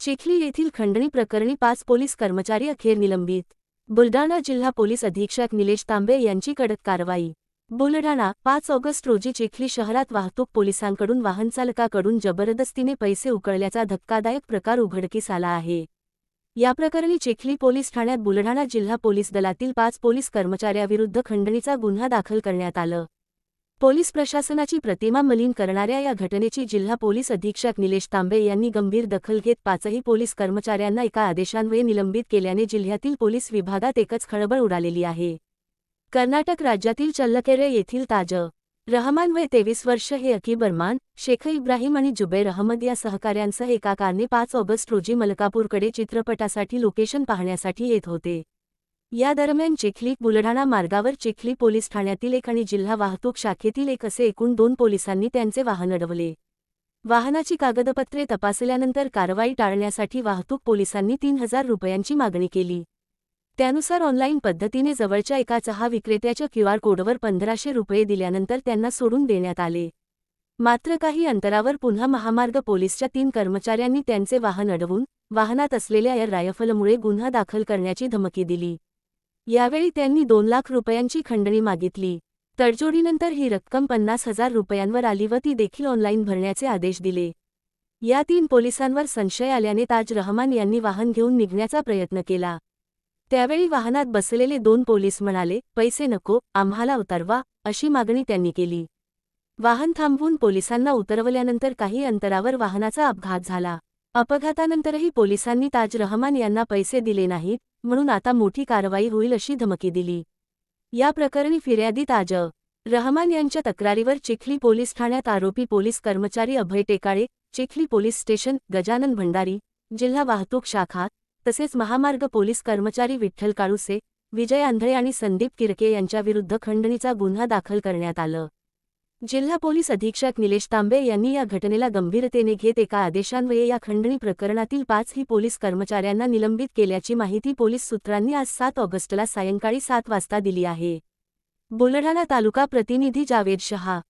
चिखली येथील खंडणी प्रकरणी पाच पोलीस कर्मचारी अखेर निलंबित. बुलढाणा जिल्हा पोलीस अधीक्षक निलेश तांबे यांची कडक कारवाई. बुलढाणा पाच ऑगस्ट रोजी चिखली शहरात वाहतूक पोलिसांकडून वाहनचालकाकडून जबरदस्तीने पैसे उकळल्याचा धक्कादायक प्रकार उघडकीस आला आहे. या प्रकरणी चिखली पोलीस ठाण्यात बुलढाणा जिल्हा पोलीस दलातील पाच पोलीस कर्मचाऱ्याविरुद्ध खंडणीचा गुन्हा दाखल करण्यात आलं. पोलीस प्रशासनाची प्रतिमा मलिन करणाऱ्या या घटनेची जिल्हा पोलीस अधीक्षक निलेश तांबे यांनी गंभीर दखल घेत पाचही पोलीस कर्मचाऱ्यांना एका आदेशान्वये निलंबित केल्याने जिल्ह्यातील पोलीस विभागात एकच खळबळ उडालेली आहे. कर्नाटक राज्यातील चल्लकेरे येथील ताज रहमान वय तेवीस वर्ष हे अकीब बर्मान शेख इब्राहिम आणि जुबेर अहमद या सहकाऱ्यांसह एका कारने पाच ऑगस्ट रोजी मलकापूरकडे चित्रपटासाठी लोकेशन पाहण्यासाठी येत होते. या दरम्यान चिखली बुलढाणा मार्गावर चिखली पोलीस ठाण्यातील एक आणि जिल्हा वाहतूक शाखेतील एक असे एकूण दोन पोलिसांनी त्यांचे वाहन अडवले. वाहनाची कागदपत्रे तपासल्यानंतर कारवाई टाळण्यासाठी वाहतूक पोलिसांनी तीन हजार रुपयांची मागणी केली. त्यानुसार ऑनलाईन पद्धतीने जवळच्या एका चहा विक्रेत्याच्या क्यूआर कोडवर पंधराशे रुपये दिल्यानंतर त्यांना सोडून देण्यात आले. मात्र काही अंतरावर पुन्हा महामार्ग पोलीसच्या तीन कर्मचाऱ्यांनी त्यांचे वाहन अडवून वाहनात असलेल्या या रायफलमुळे गुन्हा दाखल करण्याची धमकी दिली. यावेळी त्यांनी दोन लाख रुपयांची खंडणी मागितली. तडजोडीनंतर ही रक्कम पन्नास हजार रुपयांवर आली व ती देखील ऑनलाईन भरण्याचे आदेश दिले. या तीन पोलिसांवर संशय आल्याने ताज रहमान यांनी वाहन घेऊन निघण्याचा प्रयत्न केला. त्यावेळी वाहनात बसलेले दोन पोलीस म्हणाले पैसे नको आम्हाला उतरवा अशी मागणी त्यांनी केली. वाहन थांबवून पोलिसांना उतरवल्यानंतर काही अंतरावर वाहनाचा अपघात झाला. अपघातानंतरही पोलिसांनी ताज रहमान यांना पैसे दिले नाहीत म्हणून आता मोठी कारवाई होईल अशी धमकी दिली. या प्रकरणी फिर्यादी ताज. रहमान यांच्या तक्रारीवर चिखली पोलीस ठाण्यात आरोपी पोलीस कर्मचारी अभय टेकाळे चिखली पोलीस स्टेशन गजानन भंडारी जिल्हा वाहतूक शाखा तसेच महामार्ग पोलीस कर्मचारी विठ्ठल काळुसे विजय आंधळे आणि संदीप किरके यांच्याविरुद्ध खंडणीचा गुन्हा दाखल करण्यात आलं. जिल्हा पोलीस अधीक्षक निलेश तांबे यांनी या घटनेला गंभीरतेने घेत एका आदेशान्वये या खंडणी प्रकरणातील पाचही पोलीस कर्मचाऱ्यांना निलंबित केल्याची माहिती पोलीस सूत्रांनी आज सात ऑगस्टला सायंकाळी सात वाजता दिली आहे. बुलढाणा तालुका प्रतिनिधी जावेद शहा